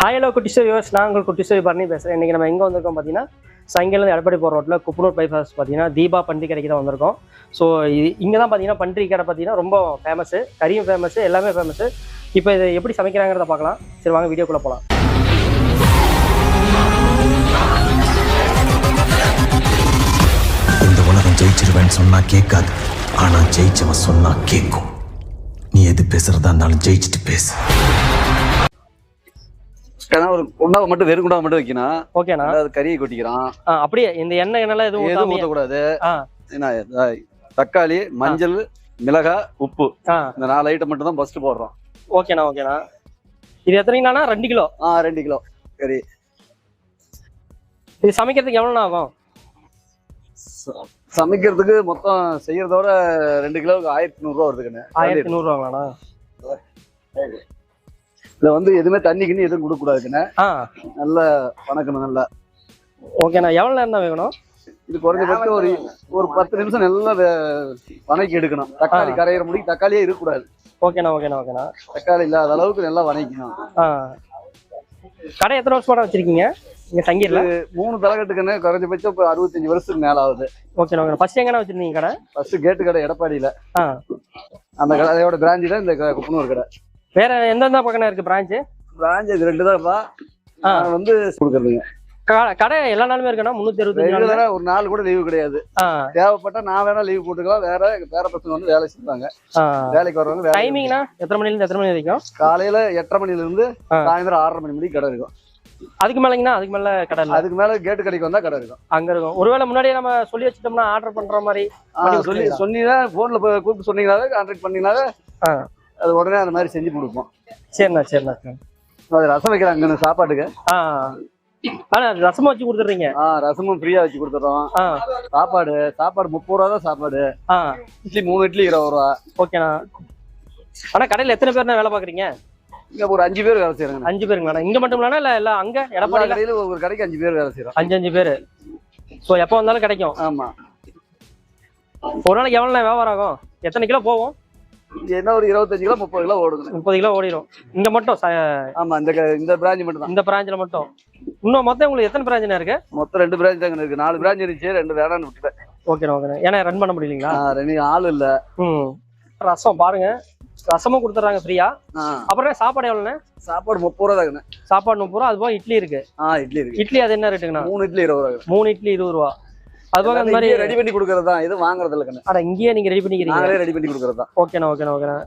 ஹாயலோ hello குட்டிஸ்டர் use நான் உங்கள் குட்டிஸ்டர் பண்ணி பேசுகிறேன் இன்றைக்கி நம்ம எங்கே வந்திருக்கோம் பார்த்தீங்கன்னா சங்கலேருந்து எடப்பாடி போகிற ரோட்டில் குப்பனூர் பைபாஸ் பார்த்தீங்கன்னா தீபா பன்றி கடைக்கு தான் வந்திருக்கோம். ஸோ இது இங்கே தான் பார்த்தீங்கன்னா பன்றி கடை பார்த்தீங்கன்னா ரொம்ப ஃபேமஸு கறியும் ஃபேமஸு எல்லாமே ஃபேமஸு இப்போ இதை எப்படி சமைக்கிறாங்கிறத பார்க்கலாம். சரி வாங்க வீடியோக்குள்ளே போகலாம் இந்த உலகம் ஜெயிச்சிருவேன்னு சொன்னா கேட்காது. ஆனால் ஜெயிச்சவன் சொன்னா கேட்கும். நீ எது பேசுறதா இருந்தாலும் ஜெயிச்சுட்டு பேசு. ஏன்னா ஒரு குண்டாவை மட்டும் வெறும் குண்டாவை மட்டும் வைக்கணும். ஓகேண்ணா கறியை கொட்டிக்கிறான் அப்படியே இந்த எண்ணெய் எண்ணெய்லாம் எதுவும் எதுவும் ஊற்றக்கூடாது தக்காளி மஞ்சள் மிளகாய் உப்பு. இந்த நாலு ஐட்டம் மட்டும் தான் ஃபர்ஸ்ட் போடுறோம். ஓகேண்ணா ஓகேண்ணா இது எத்தனைங்கண்ணா ரெண்டு கிலோ? ஆ ரெண்டு கிலோ. கறி இது சமைக்கிறதுக்கு எவ்வளோண்ணா ஆகும்? சமைக்கிறதுக்கு மொத்தம் செய்யறதோட ரெண்டு கிலோவுக்கு ஆயிரத்தி நூறுரூவா வருதுக்குன்னு ஆயிரத்தி நூறுரூவாங்களாண்ணா? இதுல வந்து எதுவுமே தண்ணி கிண்ணி எதுவும் கொடுக்க கூடாதுக்குன்னு ஆ. நல்ல வணக்கணும் நல்லா. ஓகேண்ணா எவ்வளோ நேரம் வேணும் இது குறைஞ்சபட்சம் ஒரு ஒரு பத்து நிமிஷம் நல்லா வணக்கி எடுக்கணும். தக்காளி. கரையிற முடிக்கு தக்காளியே இருக்கக்கூடாது. ஓகேண்ணா ஓகேண்ணா ஓகேண்ணா. தக்காளி இல்லாத அளவுக்கு நல்லா வணக்கணும் கடை எத்தனை வருஷம் வச்சிருக்கீங்க? இங்க தங்கிடல. மூணு தலைக்கட்டுக்குன்னு குறைஞ்சபட்சம் இப்போ அறுபத்தஞ்சு வருஷத்துக்கு மேல ஆகுது. ஓகேண்ணா ஓகே ஃபர்ஸ்ட் எங்கண்ணா வச்சிருந்தீங்க கடை? ஃபர்ஸ்ட் கேட்டு கடை எடப்பாடியில. அந்த கடையோட தான் இந்த குப்பனூர் கடை. வேற எந்தெந்த பக்கம் இருக்கு பிரான்ச்சு பிரான்ச் இது ரெண்டு தான்ப்பா. நான் வந்து கொடுக்குறதுங்க. கடை எல்லா நாளுமே அறுபத்தஞ்சு நாள் ரெகுலரா ஒரு நாள் கூட லீவு கிடையாது. தேவைப்பட்டா நான் வேணா லீவ் போட்டுக்கலாம். வேற எங்க பேர பசங்க வந்து வேலை செய்வாங்க. வேலைக்கு வரவங்க டைமிங்னா எத்தனை மணிலேருந்து எத்தனை மணி வரைக்கும்? காலையில எட்டரை மணில இருந்து. சாயந்தரம் ஆறரை மணி முடிக்கு கடை இருக்கும். அதுக்கு மேலேங்கண்ணா? அதுக்கு மேலே கடை இல்லை. அதுக்கு மேல கேட்டு கடைக்கு வந்தா கடை இருக்கும். அங்க இருக்கும். ஒருவேளை முன்னாடியே நம்ம சொல்லி வச்சுட்டோம்னா ஆர்டர் பண்ற மாதிரி சொல்லி? சொன்னீங்கன்னா போன்ல கூப்பிட்டு சொன்னீங்கன்னாவே கான்டாக்ட் பண்ணீங்கன்னாவே ஆ. அது உடனே அந்த மாதிரி செஞ்சு கொடுப்போம். சரிண்ணா சரிண்ணா சரி. அது ரசம் வைக்கிறாங்க சாப்பாட்டுக்கு. ஆ ஆனா ரசமா வச்சு கொடுத்துட்றீங்க? ஆ ரசமும் ஃப்ரீயா வச்சு கொடுத்துறோம் சாப்பாடு சாப்பாடு முப்பது ரூபா தான் சாப்பாடு. ஆ. இட்லி மூணு இட்லி இருபது ரூபா. ஓகேண்ணா. ஆனா கடையில எத்தனை பேர்ண்ணா வேலை பாக்குறீங்க இங்க ஒரு அஞ்சு பேர் வேலை செய்யறாங்க அஞ்சு பேருங்களாண்ணா இங்க மட்டும் இல்லைனா இல்ல இல்ல அங்க எல்லா எடப்பாடியில? கடையிலும் ஒரு கடைக்கு அஞ்சு பேர் வேலை செய்யறோம் அஞ்சு அஞ்சு பேரு. ஸோ எப்போ வந்தாலும் கிடைக்கும். ஆமா. ஒரு நாளைக்கு எவ்வளோ வியாபாரம் ஆகும்? எத்தனை கிலோ இது என்ன ஒரு இருபத்தஞ்சு கிலோ முப்பது கிலோ ஓடுது முப்பது கிலோ ஓடிடும் இங்க மட்டும் ஆமா இந்த இந்த பிரான்ச் மட்டும் தான் இந்த பிராஞ்சில் மட்டும். இன்னும் மொத்தம் உங்களுக்கு எத்தனை பிராஞ்சுண்ணா இருக்கு? மொத்தம் ரெண்டு பிரான்ச் தாங்க இருக்கு. நாலு பிரான்ச் இருந்துச்சு ரெண்டு வேணாம்னு விட்டுட்டேன். ஓகேண்ணா ஓகேண்ணா ஏன்னா ரன் பண்ண முடியலீங்களா? ரெண்டு ஆள் இல்ல. ம். ரசம் பாருங்க. ரசமும் கொடுத்துட்றாங்க ஃப்ரீயா அப்புறம் சாப்பாடு எவ்வளோண்ணே? சாப்பாடு முப்பது ரூபா தாங்கண்ணே. சாப்பாடு முப்பது ரூபா அது போக இட்லி இருக்கு. ஆ இட்லி இருக்கு. இட்லி அது என்ன ரேட்டுங்கண்ணா மூணு இட்லி இருபது ரூபா மூணு இட்லி இருபது ரூபா. அது போக அந்த மாதிரி ரெடி பண்ணி கொடுக்கறது? தான் எதுவும் வாங்குறது இல்ல கண்ணு. அட இங்கேயே நீங்க ரெடி பண்ணிக்கிறீங்க நாங்களே ரெடி பண்ணி கொடுக்கறது? தான் ஓகேண்ணா ஓகேண்ணா ஓகேண்ணா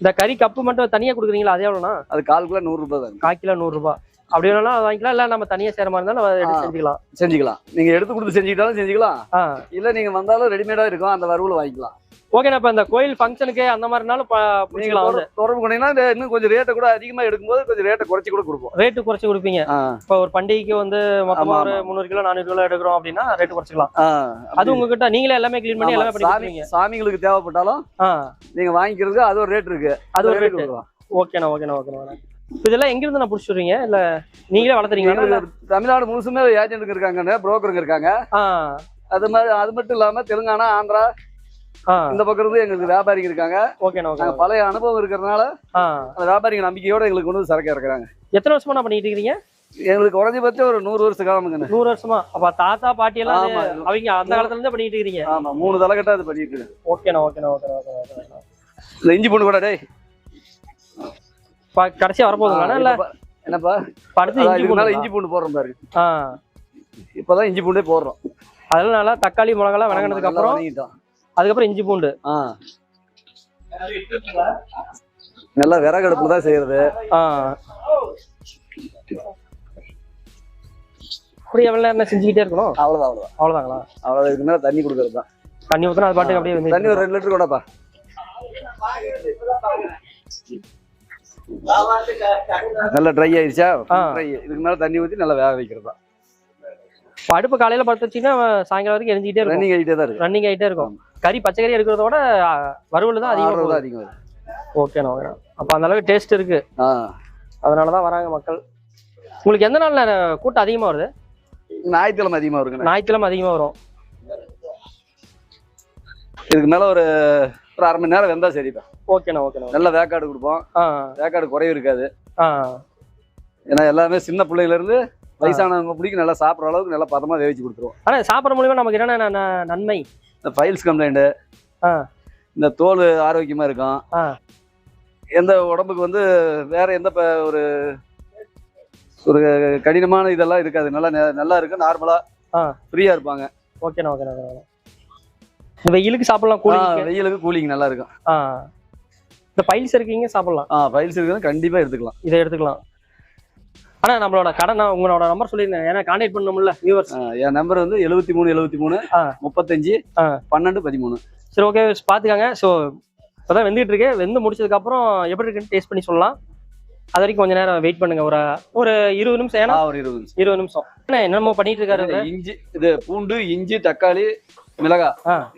இந்த கறி கப்பு மட்டும் தனியா கொடுக்குறீங்களா? அது எவ்வளோண்ணா? அது கால் கிலோ நூறு ரூபாய் தாங்க கால் கிலோ நூறுரூபா அப்படி வேணாலும் அதை வாங்கிக்கலாம். இல்லை நம்ம தனியாக சேர மாதிரி இருந்தாலும் எடுத்து ஆ. செஞ்சுக்கலாம். செஞ்சுக்கலாம். நீங்க எடுத்து கொடுத்து செஞ்சுக்கிட்டாலும் செஞ்சுக்கலாம். இல்ல நீங்க வந்தாலும் ரெடிமேடா இருக்கும். அந்த வறுவல் வாங்கிக்கலாம். ஓகேண்ணா இப்போ இந்த கோயில் ஃபங்க்ஷனுக்கு அந்த மாதிரினாலும் பிடிக்கலாம் தொடர்பு- இந்த இன்னும் கொஞ்சம் ரேட்டை கூட அதிகமா எடுக்கும்போது கொஞ்சம் ரேட்டை குறைச்சி கூட கொடுப்போம். ரேட்டு குறைச்சி கொடுப்பீங்க. இப்போ ஒரு பண்டிகைக்கு வந்து மொத்தமா ஒரு. முந்நூறு கிலோ நானூறு கிலோ எடுக்கிறோம் அப்படின்னா ரேட்டு குறைச்சிக்கலாம். அது உங்ககிட்ட நீங்களே எல்லாமே க்ளீன் பண்ணி எல்லாமே பண்ணி சாமி கொடுத்துருவீங்க. சாமிங்களுக்கு தேவைப்பட்டாலும் நீங்க வாங்கிக்கிறதுக்கு அது ஒரு ரேட் இருக்கு. அது ஒரு கொடுக்கலாம். ஓகேண்ணா ஓகேண்ணா ஓகேண்ணா இதெல்லாம் எங்கிருந்து நான் பிடிச்சிடுறீங்க இல்லை நீங்களே வளர்த்துறீங்களா? தமிழ்நாடு முழுசுமே ஏஜென்ட்டுங்க இருக்காங்க புரோக்கருங்க இருக்காங்க. அது மாதிரி அது மட்டும் இல்லாம தெலுங்கானா ஆந்திரா இந்த பக்கம் இருந்து எங்களுக்கு வியாபாரிங்க இருக்காங்க. நாங்க பழைய அனுபவம் இருக்கிறதுனால அந்த வியாபாரிங்க நம்பிக்கையோட எங்களுக்கு கொண்டு வந்து சரக்கு இறக்குறாங்க. எத்தனை வருஷமா நான் பண்ணிட்டு இருக்கிறீங்க எங்களுக்கு குறைஞ்சபட்சம் ஒரு நூறு வருஷ காலமுங்க நூறு வருஷமா? அப்ப தாத்தா பாட்டி எல்லாம். அவங்க அந்த காலத்துல இருந்தே பண்ணிட்டு இருக்கிறீங்க ஆமா மூணு தலைக்கட்டா அது பண்ணிட்டு இருக்கு. ஓகேண்ணா ஓகேண்ணா ஓகேண்ணா ஓகேண்ணா இந்த இஞ்சி பூண்டு கூட டேய். கடைசியா வரப்போகுதுங்களா இல்ல என்னப்பா? அதான் இஞ்சி பூண்டு. இஞ்சி பூண்டு போடுறோம் பாரு. இப்பதான் இஞ்சி பூண்டே போடுறோம். அதெல்லாம் நல்லா தக்காளி மிளகாலாம் வணங்கினதுக்கு அப்புறம். அதுக்கப்புறம் இஞ்சி பூண்டு. நல்லா விறகு அடுப்புல தான் செய்யறது. அப்படி எவ்வளவு நேரம் செஞ்சுக்கிட்டே இருக்கணும். அவ்வளவுதான் அவ்வளவுதான். அவ்வளவுதாங்களா? அவ்வளவு இதுக்கு மேல தண்ணி கொடுக்கறது தான். தண்ணி ஊத்தினா அது பாட்டுக்கு அப்படியே தண்ணி ஒரு ரெண்டு லிட்டர் கூடப்பா நல்லா ட்ரை ஆயிடுச்சா. ட்ரை இதுக்கு மேல தண்ணி ஊத்தி நல்லா வேக வைக்கிறது? தான் அடுப்பு காலையில படுத்து வச்சீங்கன்னா சாயங்காலம் வரைக்கும் எரிஞ்சுக்கிட்டே இருக்கும். ரன்னிங் ஆகிட்டே தான் இருக்கு. ரன்னிங் ஆயிட்டே இருக்கும். கறி பச்சை கறி எடுக்கிறத விட வறுவல் தான் அதிகமா. தான் அதிகம். ஓகேண்ணா ஓகேண்ணா அப்ப அந்த அளவுக்கு டேஸ்ட் இருக்கு. ஆ. அதனாலதான் வராங்க மக்கள். உங்களுக்கு எந்த நாள்ல கூட்டம் அதிகமா வருது? ஞாயிற்றுக்கிழமை அதிகமா இருக்குங்க ஞாயிற்றுக்கிழமை அதிகமா வரும். இதுக்கு மேல ஒரு ஒரு அரை மணி நேரம் வெந்தா சரிப்பா. ஓகேண்ணா ஓகேண்ணா நல்ல வேக்காடு கொடுப்போம். வேக்காடு குறைவு இருக்காது. ஏன்னா எல்லாமே சின்ன பிள்ளையில இருந்து வயசானவங்க பிடிக்கும் நல்லா சாப்பிட்ற அளவுக்கு நல்லா பதமா வேவிச்சு கொடுத்துருவோம். ஆனால் சாப்பிட்ற மூலியமா நமக்கு என்னென்ன நன்மை? இந்த ஃபைல்ஸ் கம்ப்ளைண்ட். இந்த தோல் ஆரோக்கியமா இருக்கும். எந்த உடம்புக்கு வந்து வேற எந்த ஒரு ஒரு கடினமான இதெல்லாம் இருக்காது. நல்லா நல்லா இருக்கு நார்மலா. ஃப்ரீயா இருப்பாங்க. ஓகேண்ணா ஓகேண்ணா வெயிலுக்கு சாப்பிடலாம் கூலிங் வெயிலுக்கு கூலிங் நல்லா இருக்கும். இந்த பைல்ஸ் இருக்கீங்க சாப்பிடலாம். ஆ ஃபைல்ஸ் இருக்குன்னு கண்டிப்பா எடுத்துக்கலாம். இதை எடுத்துக்கலாம். ஆனா நம்மளோட கடை நான் உங்களோட நம்பர் சொல்லியிருந்தேன் ஏன்னா கான்டாக்ட் பண்ணணும்ல வியூவர்ஸ் என் நம்பர் வந்து எழுபத்தி மூணு எழுபத்தி மூணு. முப்பத்தஞ்சு. பன்னெண்டு பதிமூணு. சரி ஓகே பார்த்துக்கங்க. ஸோ இப்போதான் வெந்துட்டு இருக்கு. வெந்து முடிச்சதுக்கப்புறம் எப்படி இருக்குன்னு டேஸ்ட் பண்ணி சொல்லலாம். அது வரைக்கும் கொஞ்ச நேரம் வெயிட் பண்ணுங்க. ஒரு ஒரு இருபது நிமிஷம். ஏன்னா ஒரு இருபது நிமிஷம். இருபது நிமிஷம். என்ன என்னமோ பண்ணிட்டு இருக்காரு? இஞ்சி இது பூண்டு இஞ்சி தக்காளி மிளகா.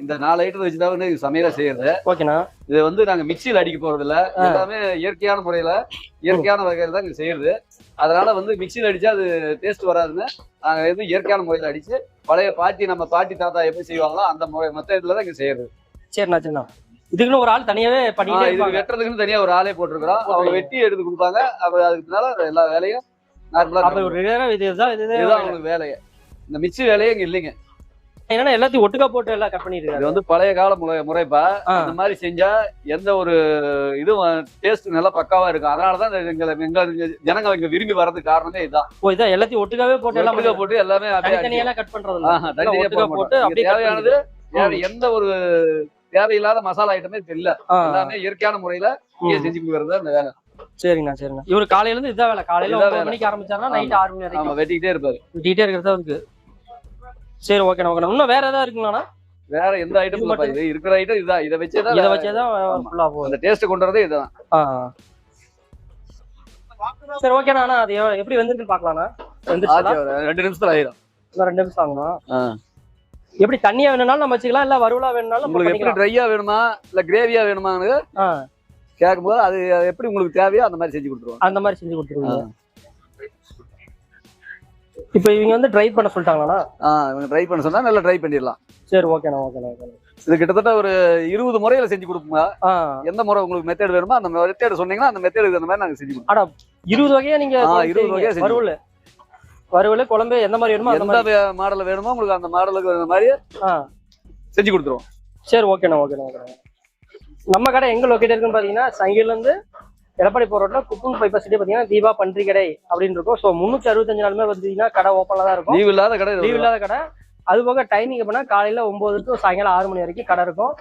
இந்த நாலு ஐட்டம் வச்சுதான் வந்து சமையல செய்யறது. ஓகேண்ணா. இது வந்து நாங்க மிக்சியில் அடிக்க போறது இல்ல எல்லாமே இயற்கையான முறையில இயற்கையான வகையில தான் இங்க செய்யறது. அதனால வந்து மிக்சியில் அடிச்சா அது டேஸ்ட் வராதுன்னு நாங்க வந்து இயற்கையான முறையில அடிச்சு பழைய பாட்டி நம்ம பாட்டி தாத்தா எப்படி செய்வாங்களோ அந்த முறை மத்த இதுல தான் இங்க செய்யறது. சரிண்ணா சரிண்ணா. இதுக்குன்னு ஒரு ஆள் தனியாவே பண்ணிட்டே இது வெட்டுறதுக்குன்னு தனியா ஒரு ஆளே போட்டிருக்கிறோம். அவங்க வெட்டி எடுத்து கொடுப்பாங்க. அப்ப அதுக்கு பின்னால எல்லா வேலையும் நார்மலா இதுதான் இது இதுதான். இதுதான் அவங்களுக்கு வேலையே. இந்த மிக்சி வேலையே இங்க இல்லைங்க. என்னன்னா எல்லாத்தையும் ஒட்டுக்கா போட்டு எல்லாம் கட் இது இருக்காரு. வந்து பழைய கால முறை முறைப்பா. அந்த மாதிரி செஞ்சா எந்த ஒரு இதுவும் டேஸ்ட் நல்லா பக்காவா இருக்கும். அதனாலதான் எங்களை எங்க ஜனங்க இங்க விரும்பி வர்றதுக்கு காரணமே இதுதான் ஓ இதான் எல்லாத்தையும் ஒட்டுக்காவே போட்டு எல்லாம் போட்டு எல்லாமே தனித்தனியெல்லாம் கட் பண்றது இல்ல. தனித்தனியா போட்டு. அப்படியே தேவையானது எந்த ஒரு தேவையில்லாத மசாலா ஐட்டமே தெரியல. ஆ, எல்லாமே இயற்கையான முறையில. செஞ்சு கொடுக்கறது அந்த வேலை. சரிங்கண்ணா சரிண்ணா. இவரு காலையில இருந்து இதான் வேலை. காலையில ஒன்பது. மணிக்கு ஆரம்பிச்சாருன்னா நைட் ஆறு மணி வரைக்கும். வெட்டிக்கிட்டே இருப்பாரு. டீட்டெயில் இருக்கிறதா இருக்கு. சரி ஓகேண்ணா ஓகேண்ணா இன்னும் வேற ஏதாவது இருக்குங்களாண்ணா? வேற எந்த ஐட்டம் இல்லப்பா இது இருக்கிற ஐட்டம் இதுதான் இதை வச்சேதான் இதை வச்சேதான் ஃபுல்லா போகுது. அந்த டேஸ்ட் கொண்டு வரதே இதுதான். சரி ஓகேண்ணா அது எப்படி வந்துருக்கு பார்க்கலாண்ணா வந்துருச்சுங்களா ஆச்சு, ஒரு ரெண்டு நிமிஷத்துல ஆயிரும். ரெண்டு நிமிஷம் ஆகுமா. எப்படி தண்ணியா வேணும்னாலும் நம்ம வச்சுக்கலாம் இல்ல வறுவலா வேணும்னாலும் உங்களுக்கு எப்படி. ட்ரையா வேணுமா இல்ல கிரேவியா வேணுமான்னு கேட்கும்போது அது எப்படி உங்களுக்கு தேவையோ அந்த மாதிரி செஞ்சு கொடுத்துருவோம். அந்த மாதிரி செஞ்சு கொடுத்துருவீங்க இப்போ இவங்க வந்து ட்ரை பண்ண சொல்லிட்டாங்களாண்ணா? ஆ இவங்க ட்ரை பண்ண சொன்னா நல்லா ட்ரை பண்ணிடலாம். சரி ஓகேண்ணா ஓகேண்ணா ஓகேண்ணா இது கிட்டத்தட்ட ஒரு இருபது முறையில செஞ்சு கொடுப்போங்க ஆ. எந்த முறை உங்களுக்கு மெத்தட் வேணுமோ அந்த மெத்தட் சொன்னீங்கன்னா அந்த மெத்தட் அந்த மாதிரி நாங்க செஞ்சு கொடுப்போம். இருபது வகையா நீங்க 20 வகையா வறுவல். வறுவல் குழம்பு எந்த மாதிரி வேணுமோ அந்த எந்த மாடல் வேணுமோ உங்களுக்கு அந்த மாடலுக்கு அந்த மாதிரி செஞ்சு கொடுத்துருவோம். சரி ஓகேண்ணா ஓகேண்ணா ஓகேண்ணா நம்ம கடை எங்க லொக்கேட் இருக்குன்னு பாத்தீங்கன்னா சங்கில இருந்து எடப்பாடி போற ரோட்ல குப்பன் பைபாஸ் கிட்டே பாத்தீங்கன்னா தீபா பன்றி கடை அப்படின்னு இருக்கும். ஸோ முன்னூத்தி அறுபத்தஞ்சு நாளுமே பார்த்தீங்கன்னா கடை ஓப்பன்ல தான் இருக்கும். லீவ் இல்லாத கடை லீவ் இல்லாத கடை. அது போக டைமிங் எப்படின்னா காலையில ஒன்பது டு சாயங்காலம் ஆறு மணி வரைக்கும் கடை இருக்கும்.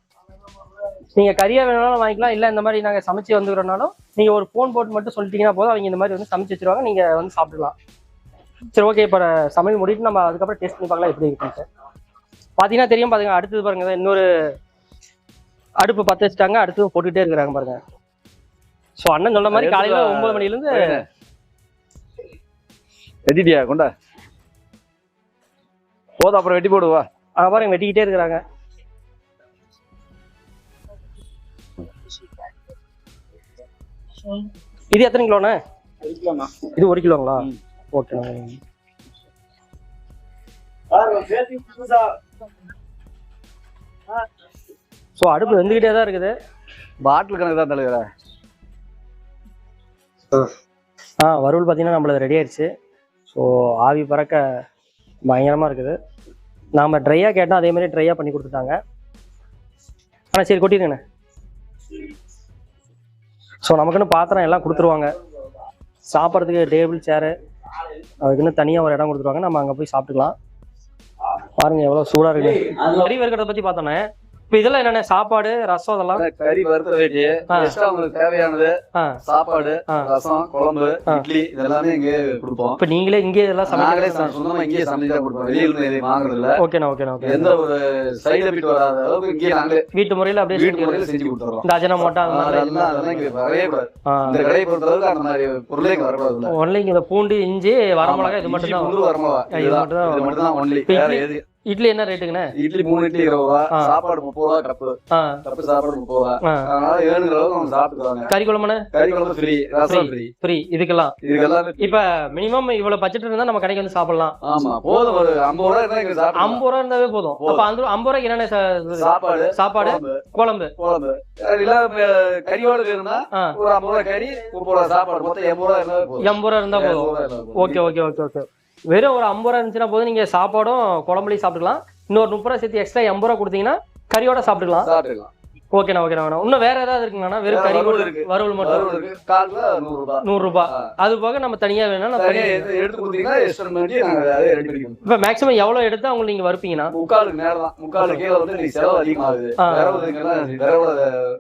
நீங்க கறியா வேணாலும் வாங்கிக்கலாம். இல்ல இந்த மாதிரி நாங்க சமைச்சு வந்துக்கிறோம்னாலும் நீங்க ஒரு ஃபோன் போட்டு மட்டும் சொல்லிட்டீங்கன்னா போதும். அவங்க இந்த மாதிரி வந்து சமைச்சு வச்சிருவாங்க. நீங்க வந்து சாப்பிட்டுக்கலாம். சரி ஓகே இப்போ சமையல் முடிட்டு நம்ம அதுக்கப்புறம் டேஸ்ட் பண்ணி பார்க்கலாம் எப்படி இருக்குன்னு சார் பார்த்தீங்கன்னா தெரியும் பாருங்க அடுத்தது பாருங்க இன்னொரு அடுப்பு பற்ற வச்சுட்டாங்க. அடுத்து போட்டுக்கிட்டே இருக்கிறாங்க பாருங்க. ஸோ அண்ணன் சொன்ன மாதிரி காலையில ஒன்பது மணிலேருந்து வெட்டிட்டியா கொண்டா? போதும் அப்புறம் வெட்டி போடுவா பாருங்க வெட்டிக்கிட்டே இருக்கிறாங்க. இது எத்தனை கிலோண்ணே? இது ஒரு கிலோங்களா. ஓகேண்ணா ஸோ அடுப்பு வெந்துக்கிட்டே தான் இருக்குது. பாட்டில் கணக்கு தான் தலைவரா. ஆ வறுவல் பார்த்தீங்கன்னா நம்மளது ரெடி ஆயிடுச்சு. ஸோ ஆவி பறக்க பயங்கரமாக இருக்குது. நாம் ட்ரையாக கேட்டோம் அதே மாதிரி ட்ரையாக பண்ணி கொடுத்துட்டாங்க. ஆனால் சரி கொட்டிடுங்கண்ணே. ஸோ நமக்குன்னு பாத்திரம் எல்லாம் கொடுத்துருவாங்க. சாப்பிட்றதுக்கு டேபிள் சேரு அதுக்குன்னு தனியாக ஒரு இடம் கொடுத்துருவாங்க. நம்ம அங்கே போய் சாப்பிட்டுக்கலாம். பாருங்க எவ்வளோ சூடாக இருக்குது கறி வறுக்கிறத பற்றி பார்த்தோன்னே இப்போ இதெல்லாம் என்னென்ன? சாப்பாடு ரசம் இதெல்லாம் கறி வறுத்த. எக்ஸ்ட்ரா உங்களுக்கு தேவையானது சாப்பாடு. ரசம் குழம்பு. இட்லி இதெல்லாமே இங்கே கொடுப்போம். இப்போ நீங்களே இங்கே இதெல்லாம் நாங்களே சொந்தமா இங்கேயே சமைச்சு தான் கொடுப்போம். வெளியில இருந்து வாங்குறது இல்ல ஓகேண்ணா ஓகேண்ணா ஓகே எந்த ஒரு சைடு எஃபெக்ட் வராத அளவுக்கு இங்கேயே நாங்களே வீட்டு முறையில் அப்படியே வீட்டு முறையில செஞ்சு கொடுத்துறோம். இந்த அஜனா மோட்டா அந்த மாதிரி. அதெல்லாம் அதெல்லாம் இங்க வரவே கூடாது. இந்த கடையை பொறுத்த அளவுக்கு அந்த மாதிரி பொருளே இங்க வரக்கூடாது ஒன்லி இந்த பூண்டு இஞ்சி வரமிளகா இது மட்டும் தான் வரமிளகா இது மட்டும் தான் இது மட்டும் தான் ஒன்லி வேற எது இட்லி என்ன ரேட்டுங்கண்ணே? இட்லி மூணு இட்லி இருபது ரூபா. சாப்பாடு முப்பது ரூபா கப்பு. கப்பு சாப்பாடு முப்பது ரூபா. அதனால ஏழுங்கிற அளவுக்கு நம்ம சாப்பிட்டுக்குவாங்க கறி குழம்புண்ணே? கறி குழம்பு ஃப்ரீ ரசம் ஃப்ரீ ஃப்ரீ இதுக்கெல்லாம். இதுக்கு எல்லாமே free. இப்ப மினிமம் இவ்வளவு பட்ஜெட் இருந்தா நம்ம கடைக்கு வந்து சாப்பிடலாம். ஆமா போதும். ஒரு ஐம்பது ரூபா இருந்தா. ஐம்பது ரூபா இருந்தாவே போதும். அப்ப அந்த ஐம்பது ரூபாய்க்கு என்னென்ன சாப்பாடு சாப்பாடு குழம்பு, குழம்பு. இல்ல கறியோட வேணும்னா ஒரு ஐம்பது ரூபா கறி முப்பது ரூபா சாப்பாடு. மொத்தம் எண்பது ரூபா இருந்தா போதும். எண்பது ரூபா இருந்தா போதும். Okay okay okay okay. வெறும் ஒரு ஐம்பது ரூபா இருந்துச்சுன்னா போதும். நீங்க சாப்பாடும் குழம்புலையும் சாப்பிட்டுக்கலாம். இன்னொரு முப்பது ரூபா சேர்த்து எக்ஸ்ட்ரா எண்பது ரூபா கொடுத்தீங்கன்னா கறியோட சாப்பிட்டுக்கலாம். சாப்பிட்டுக்கலாம். ஓகேண்ணா ஓகேண்ணா வேணா இன்னும் வேற ஏதாவது இருக்குங்கண்ணா? வெறும் வேற கறி வறுவல் இருக்கு. வறுவல் மட்டும். நூறு ரூபாய். அது போக நம்ம தனியா வேணா இப்ப மேக்ஸிமம் எவ்வளவு எடுத்து அவங்க நீங்க வறுப்பீங்கன்னா முக்காலுக்கு தான் வந்து நீ செலவு அதிகமாகுது. விரவுல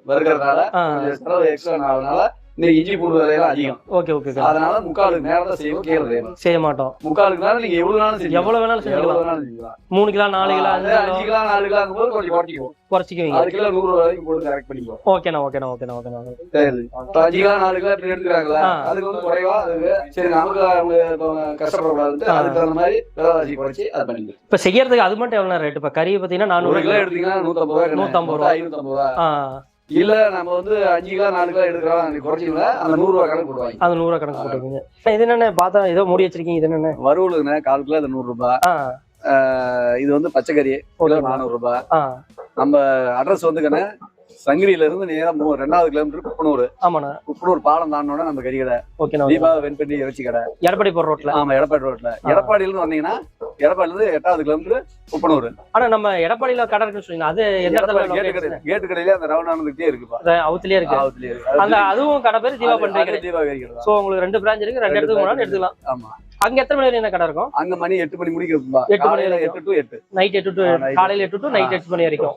வருகிறதுனால ஆ, கொஞ்சம் செலவு எக்ஸ்ட்ரா ஆகுதுனால நீ இஞ்சி பூண்டு விலையெல்லாம் அதிகம். ஓகே ஓகே அதனால முக்காலுக்கு நேரம் தான் செய்வோம் கீழே செய்ய மாட்டோம். முக்காலுக்கு நேரம் நீங்க எவ்வளவு நாளும் செஞ்சு எவ்வளவு வேணாலும் செஞ்சுக்கலாம். வேணாலும் மூணு கிலோ நாலு கிலோ அஞ்சு கிலோ. நாலு கிலோ போது கொஞ்சம் குறைச்சிக்குவோம். குறைச்சிக்குவீங்க. ஆறு கிலோ நூறு வரைக்கும் போட்டு கரெக்ட் பண்ணிக்குவோம். ஓகேண்ணா ஓகேண்ணா ஓகேண்ணா ஓகேண்ணா சரி. அஞ்சு கிலோ நாலு கிலோ இப்படி எடுத்துக்கிறாங்களா. அதுக்கு வந்து குறைவா அதுக்கு சரி நமக்கு அவங்க ஆ. அதுக்கு தகுந்த மாதிரி விலைவாசி குறைச்சி அது பண்ணிக்கலாம். இப்ப செய்யறதுக்கு அது மட்டும் எவ்வளவு ரேட் இப்ப கறி பாத்தீங்கன்னா நானூறு கிலோ எடுத்தீங்கன்னா நூத்தம்பது ரூபாய். நூத்தம்பது ரூபா. ஐநூத்தம்பது ரூபா இல்ல நம்ம வந்து அஞ்சு கிலோ நாலு கிலோ எடுக்கிறோம். அது குறைச்சிங்களா அந்த நூறு ரூபாய் கணக்கு போடுவாங்க. அது நூறு கணக்கு போட்டுருக்கீங்க இது என்னென்ன பார்த்தா ஏதோ மூடி வச்சிருக்கீங்க இது என்னென்ன வறுவலுக்குண்ணே கால் கிலோ அது நூறு ரூபாய் ஆ. ஆஹ் இது வந்து பச்சைக்கறி கிலோ ஓகே நானூறு ரூபாய் நம்ம அட்ரஸ் வந்துக்கண்ணே சங்கிலியில இருந்து நேரா மூ ரெண்டாவது கிலோமீட்டர் குப்பனூர். ஆமாண்ணா. குப்பனூர் பாலம் தாண்டோட நம்ம கறி கடை. ஓகேண்ணா தீபா வெண்பட்டி இறைச்சி கடை. எடப்பாடி போற ரோட்ல. ஆமா எடப்பாடி ரோட்ல. எடப்பாடியில இருந்து வந்தீங்கன்னா எடப்பாடில இருந்து எட்டாவது கிலோமீட்டர் குப்பனூர் ஆனா நம்ம எடப்பாடியில கடை இருக்குன்னு சொன்னீங்க. அது எந்த இடத்துல கேட்டு கடை? கேட்டு கடையில அந்த ரவுண்ட் ஆனதுக்கே இருக்குப்பா. அது அவுத்துலயே இருக்கு. ஆவத்துலயே இருக்கு. அந்த அதுவும் கடை பேர் அது- பண்றீங்க. தீபா. சோ உங்களுக்கு ரெண்டு பிரான்ச் இருக்கு. ரெண்டு இடத்துக்கு போனாலும் எடுத்துக்கலாம். ஆமா. அங்க எத்தனை மணி வரையும் என்ன கடை இருக்கும்? அங்க மணி எட்டு மணி முடிக்கிறதுப்பா. எட்டு மணி வரைக்கும். எட்டு டு எட்டு. நைட் எட்டு டு காலையில எட்டு டு நைட் எட்டு மணி வரைக்கும்.